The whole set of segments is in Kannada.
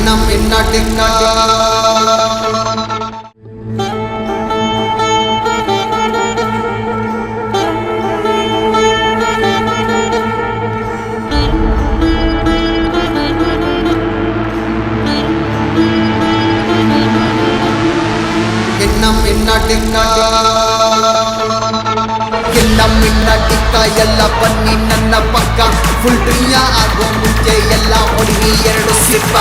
ಎನ್ನ ಮಿನ್ನಟಿಕ ಎನ್ನ ಮಿನ್ನಟಿಕ ಎಲ್ಲ ಮಿನ್ನಟಿಕ ಎಲ್ಲ ಬನ್ನಿ ನನ್ನ ಪಕ್ಕ ಫುಲ್ ಡ್ರಿಯ ಆಗೋ ಮುಂಚೆ ಎಲ್ಲ ಹೊಡಿವಿ ಎರಡು ಸಿಪ್ಪ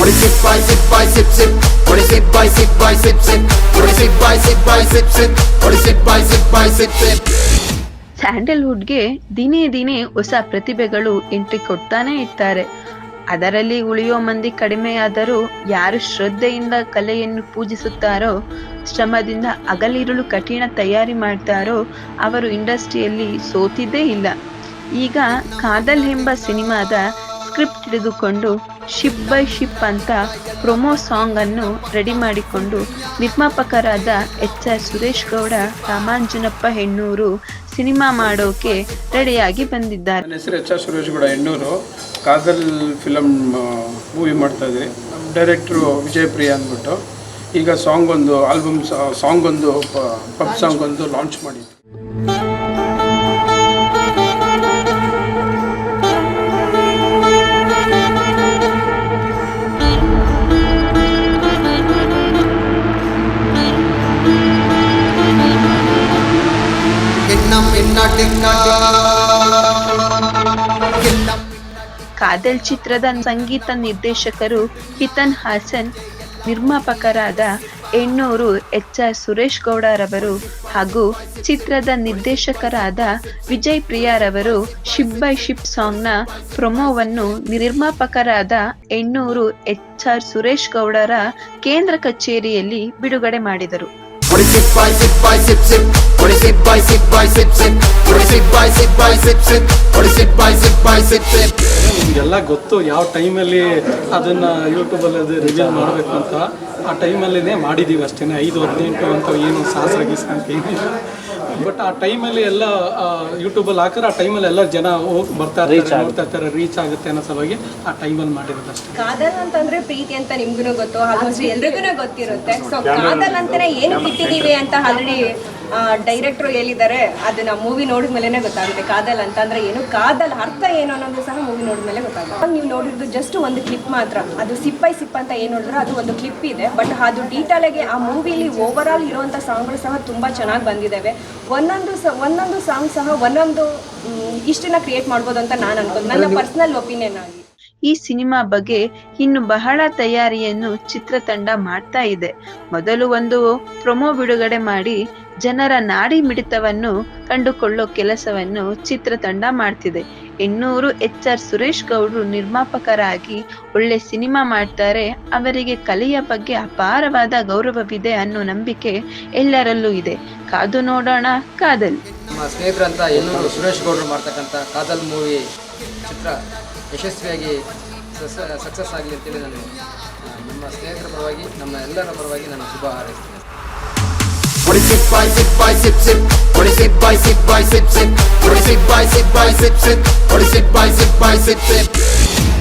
ಹೊಡಿ by by sip by sip sip by sip by sip by ಸಿಪ್ಗೆ ಹೊಡಿ by ಬೈ by sip ಹೊಡಿ sip by sip by sip sip. ಸ್ಯಾಂಡಲ್ವುಡ್ಗೆ ದಿನೇ ದಿನೇ ಹೊಸ ಪ್ರತಿಭೆಗಳು ಎಂಟ್ರಿ ಕೊಡ್ತಾನೆ ಇರ್ತಾರೆ ಅದರಲ್ಲಿ ಉಳಿಯೋ ಮಂದಿ ಕಡಿಮೆಯಾದರೂ ಯಾರು ಶ್ರದ್ಧೆಯಿಂದ ಕಲೆಯನ್ನು ಪೂಜಿಸುತ್ತಾರೋ, ಶ್ರಮದಿಂದ ಅಗಲಿರುಳು ಕಠಿಣ ತಯಾರಿ ಮಾಡ್ತಾರೋ, ಅವರು ಇಂಡಸ್ಟ್ರಿಯಲ್ಲಿ ಸೋತಿದ್ದೇ ಇಲ್ಲ. ಈಗ ಕಾದಲ್ ಎಂಬ ಸಿನಿಮಾದ ಸ್ಕ್ರಿಪ್ಟ್ ಹಿಡಿದುಕೊಂಡು ಶಿಪ್ ಬೈ ಶಿಪ್ ಅಂತ ಪ್ರೊಮೋ ಸಾಂಗ್ ಅನ್ನು ರೆಡಿ ಮಾಡಿಕೊಂಡು ನಿರ್ಮಾಪಕರಾದ H R Suresh Gowda, Ramanjanappa Hennur cinema ಮಾಡೋಕೆ ರೆಡಿಯಾಗಿ ಬಂದಿದ್ದಾರೆ. ನನ್ನ ಹೆಸರು H R Suresh Gowda Hennur. Kadhal film movie ಮಾಡ್ತಾ ಇದ್ವಿ ನಮ್ಮ ಡೈರೆಕ್ಟ್ರು ವಿಜಯ್ ಪ್ರಿಯ ಅಂದ್ಬಿಟ್ಟು. ಈಗ ಸಾಂಗ್ ಒಂದು, ಆಲ್ಬಮ್ ಸಾಂಗ್ ಒಂದು ಪಬ್ ಸಾಂಗ್ ಒಂದು ಲಾಂಚ್ ಮಾಡಿದ್ವಿ ಕಾದಲ್ ಚಿತ್ರದ ಸಂಗೀತ ನಿರ್ದೇಶಕರು ಕಿತನ್ ಹಾಸನ್ ನಿರ್ಮಾಪಕರಾದ ಎಣ್ಣೂರು ಎಚ್ ಆರ್ ಸುರೇಶ್ ಗೌಡರವರು ಹಾಗೂ ಚಿತ್ರದ ನಿರ್ದೇಶಕರಾದ ವಿಜಯ್ ಪ್ರಿಯಾರವರು ಶಿಪ್ ಬೈ ಶಿಪ್ ಸಾಂಗ್ನ ಪ್ರೊಮೋವನ್ನು ನಿರ್ಮಾಪಕರಾದ ಎಣ್ಣೂರು ಎಚ್ ಆರ್ ಸುರೇಶ್ ಗೌಡರ ಕೇಂದ್ರ ಕಚೇರಿಯಲ್ಲಿ ಬಿಡುಗಡೆ ಮಾಡಿದರು ಹೊಡಿ sip by sip by sip ಹೊಡಿ sip by sip by sip sip ಹೊಡಿ ನಿಮಗೆಲ್ಲ ಗೊತ್ತು ಯಾವ ಟೈಮಲ್ಲಿ ಅದನ್ನ ಯೂಟ್ಯೂಬಲ್ಲಿ ಅದು ರಿವೀಲ್ ಮಾಡಬೇಕು ಅಂತ. ಆ ಟೈಮಲ್ಲಿನೇ ಮಾಡಿದ್ದೀವಿ ಅಷ್ಟೇ ಐದು ಹದಿನೆಂಟು ಅಂತ ಏನು ಸಾಹಸ ಗೀಸ ಬಟ್ ಆ ಟೈಮಲ್ಲಿ ಎಲ್ಲ ಯೂಟ್ಯೂಬಲ್ಲಿ ಹಾಕಿದ್ರೆ ಆ ಟೈಮಲ್ಲಿ ಎಲ್ಲ ಜನ ಹೋಗಿ ಬರ್ತಾ ರೀಚ್ ನೋಡ್ತಾ ಇರ್ತಾರೆ ರೀಚ್ ಆಗುತ್ತೆ ಅನ್ನೋ ಸಲುವಾಗಿ ಆ ಟೈಮಲ್ಲಿ ಮಾಡಿರೋದು ಅಷ್ಟೇ. ಕಾದಲ್ ಅಂತಂದ್ರೆ ಪ್ರೀತಿ ಅಂತ ನಿಮ್ಗೂ ಗೊತ್ತು ಆಲ್ಮೋಸ್ಟ್ ಎಲ್ರಿಗೂ ಗೊತ್ತಿರುತ್ತೆ. ಸೊ ಕಾದಲ್ ಅಂತಾನೆ ಏನು ಬಿಟ್ಟಿದ್ದೀವಿ ಅಂತ ಆಲ್ರೆಡಿ ಡೈರೆಕ್ಟ್ರು ಹೇಳಿದ್ದಾರೆ ಅದನ್ನ ಮೂವಿ ನೋಡಿದ್ಮೇಲೆ ಗೊತ್ತಾಗುತ್ತೆ ಕಾದಲ್ ಅಂತ ಅಂದ್ರೆ ಏನು ಕಾದಲ್ ಅರ್ಥ ಏನು ಅನ್ನೋದು ಸಹ ಮೂವಿ ನೋಡಿದ್ಮೇಲೆ ಗೊತ್ತಾಗುತ್ತೆ. ನೀವು ನೋಡಿದ್ದು ಜಸ್ಟ್ ಒಂದು ಕ್ಲಿಪ್ ಮಾತ್ರ ಅದು ಸಿಪ್ಪೈ ಸಿಪ್ ಅಂತ ಏನು ನೋಡಿದ್ರೆ ಅದು ಒಂದು ಕ್ಲಿಪ್ ಇದೆ ಬಟ್ ಅದು ಡೀಟೇಲ್ ಆಗಿ ಆ ಮೂವಿಲಿ ಓವರ್ ಆಲ್ ಇರುವಂತ ಸಾಂಗ್ಗಳು ಸಹ ತುಂಬಾ ಚೆನ್ನಾಗಿ ಬಂದಿದ್ದಾವೆ ಒಂದೊಂದು ಸ ಒಂದೊಂದು ಸಾಂಗ್ ಸಹ ಒಂದೊಂದು ಇಷ್ಟನ್ನ ಕ್ರಿಯೇಟ್ ಮಾಡ್ಬೋದು ಅಂತ ನಾನು ಅನ್ಕೊಂಡು ನನ್ನ ಪರ್ಸನಲ್ ಒಪಿನಿಯನ್ ಆಗಿ ಈ ಸಿನಿಮಾ ಬಗ್ಗೆ ಇನ್ನು ಬಹಳ ತಯಾರಿಯನ್ನು ಚಿತ್ರತಂಡ ಮಾಡ್ತಾ ಇದೆ. ಮೊದಲು ಒಂದು ಪ್ರೊಮೋ ಬಿಡುಗಡೆ ಮಾಡಿ ಜನರ ನಾಡಿ ಮಿಡಿತವನ್ನು ಕಂಡುಕೊಳ್ಳೋ ಕೆಲಸವನ್ನು ಚಿತ್ರತಂಡ ಮಾಡ್ತಿದೆ. ಎನ್ನೂರು ಎಚ್ ಆರ್ ಸುರೇಶ್ ಗೌಡ್ರು ನಿರ್ಮಾಪಕರಾಗಿ ಒಳ್ಳೆ ಸಿನಿಮಾ ಮಾಡ್ತಾರೆ. ಅವರಿಗೆ ಕಲೆಯ ಬಗ್ಗೆ ಅಪಾರವಾದ ಗೌರವವಿದೆ ಅನ್ನೋ ನಂಬಿಕೆ ಎಲ್ಲರಲ್ಲೂ ಇದೆ. ಕಾದು ನೋಡೋಣ, ಕಾದಲ್. ನಮ್ಮ ಸ್ನೇಹಿತರಂತ ಸುರೇಶ್ ಗೌಡರು ಮಾಡ್ತಕ್ಕಂಥ ಕಾದಲ್ ಮೂವಿ ಚಿತ್ರ ಯಶಸ್ವಿಯಾಗಿ ಸಕ್ಸಸ್ ಆಗಲಿ ಅಂತೇಳಿ ನಾನು ನಮ್ಮ ಸ್ನೇಹಿತರ ಪರವಾಗಿ, ನಮ್ಮ ಎಲ್ಲರ ಪರವಾಗಿ ನಾನು ಶುಭ ಹಾರೈಸ್ತೀನಿ. What is sip by sip by sip sip? What is sip by sip by sip sip? What is sip by sip by sip sip? What is sip by sip by sip sip?